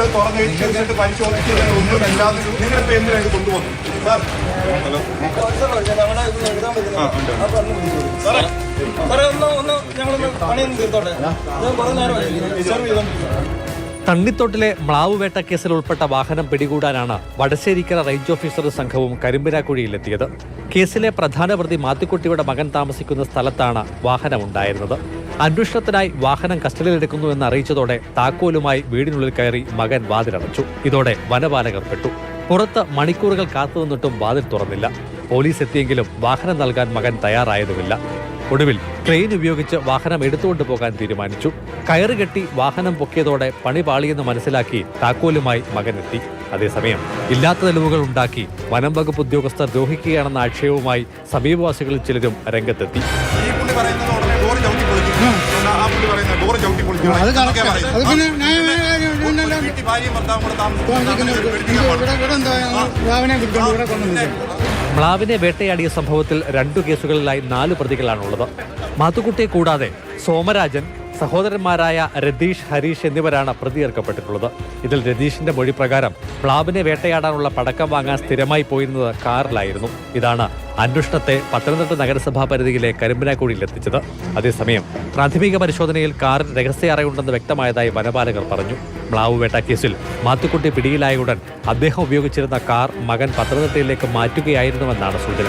ഞങ്ങൾ തുറന്ന് വെച്ചിട്ട് പരിശോധിച്ചത് ഒന്നും അല്ലാതെ നിങ്ങളിപ്പോ എന്തിനാണ് കൊണ്ടുപോകുന്നത്? സാർ. സാറേ സാറേ ഒന്ന് ഒന്ന് ഞങ്ങളൊന്ന് പണിയൊന്ന് തീർത്തോട്ടെ? ഞാൻ കുറേ നേരമായി റിസർവ് ചെയ്തോണ്ടിരിക്കുന്നത് തണ്ണിത്തോട്ടിലെ മ്ലാവ് വേട്ട കേസിൽ ഉൾപ്പെട്ട വാഹനം പിടികൂടാനാണ് വടശ്ശേരിക്കര റേഞ്ച് ഓഫീസർ സംഘവും കരിമ്പിനാക്കുഴിയിലെത്തിയത്. കേസിലെ പ്രധാന പ്രതി മാത്തുക്കുട്ടിയുടെ മകൻ താമസിക്കുന്ന സ്ഥലത്താണ് വാഹനമുണ്ടായിരുന്നത്. അന്വേഷണത്തിനായി വാഹനം കസ്റ്റഡിയിലെടുക്കുന്നു എന്ന് അറിയിച്ചതോടെ താക്കോലുമായി വീടിനുള്ളിൽ കയറി മകൻ വാതിലടച്ചു. ഇതോടെ വനപാലകർ പെട്ടു പുറത്ത് മണിക്കൂറുകൾ കാത്തുനിന്നിട്ടും വാതിൽ തുറന്നില്ല. പോലീസ് എത്തിയെങ്കിലും വാഹനം നൽകാൻ മകൻ തയ്യാറായതുമില്ല. ഒടുവിൽ ട്രെയിൻ ഉപയോഗിച്ച് വാഹനം എടുത്തുകൊണ്ട് പോകാൻ തീരുമാനിച്ചു. കയറുകെട്ടി വാഹനം പൊക്കിയതോടെ പണി പാളിയെന്ന് മനസ്സിലാക്കി താക്കോലുമായി മകനെത്തി. അതേസമയം ഇല്ലാത്ത തെളിവുകൾ ഉണ്ടാക്കി വനം വകുപ്പ് ഉദ്യോഗസ്ഥർ ദ്രോഹിക്കുകയാണെന്ന ആക്ഷേപവുമായി സമീപവാസികളിൽ ചിലരും രംഗത്തെത്തി. മ്ലാവിനെ വേട്ടയാടിയ സംഭവത്തിൽ രണ്ടു കേസുകളിലായി നാല് പ്രതികളാണുള്ളത്. മാത്തുക്കുട്ടിയെ കൂടാതെ സോമരാജൻ സഹോദരന്മാരായ രതീഷ് ഹരീഷ് എന്നിവരാണ് പ്രതിയേർക്കപ്പെട്ടിട്ടുള്ളത്. ഇതിൽ രതീഷിന്റെ മൊഴി പ്രകാരം പ്ലാബിനെ വേട്ടയാടാനുള്ള പടക്കം വാങ്ങാൻ സ്ഥിരമായി പോയിരുന്നത് കാറിലായിരുന്നു. ഇതാണ് അന്വേഷണത്തെ പത്തനംതിട്ട നഗരസഭാ പരിധിയിലെ കരിമ്പനാക്കുഴിയിൽ എത്തിച്ചത്. അതേസമയം പ്രാഥമിക പരിശോധനയിൽ കാറിൽ രഹസ്യറയുണ്ടെന്ന് വ്യക്തമായതായി വനപാലകർ പറഞ്ഞു. മ്ലാവ് വേട്ട കേസിൽ മാത്തുക്കുട്ടി പിടിയിലായ ഉടൻ അദ്ദേഹം ഉപയോഗിച്ചിരുന്ന കാർ മകൻ പത്തനംതിട്ടയിലേക്ക് മാറ്റുകയായിരുന്നുവെന്നാണ് സൂചന.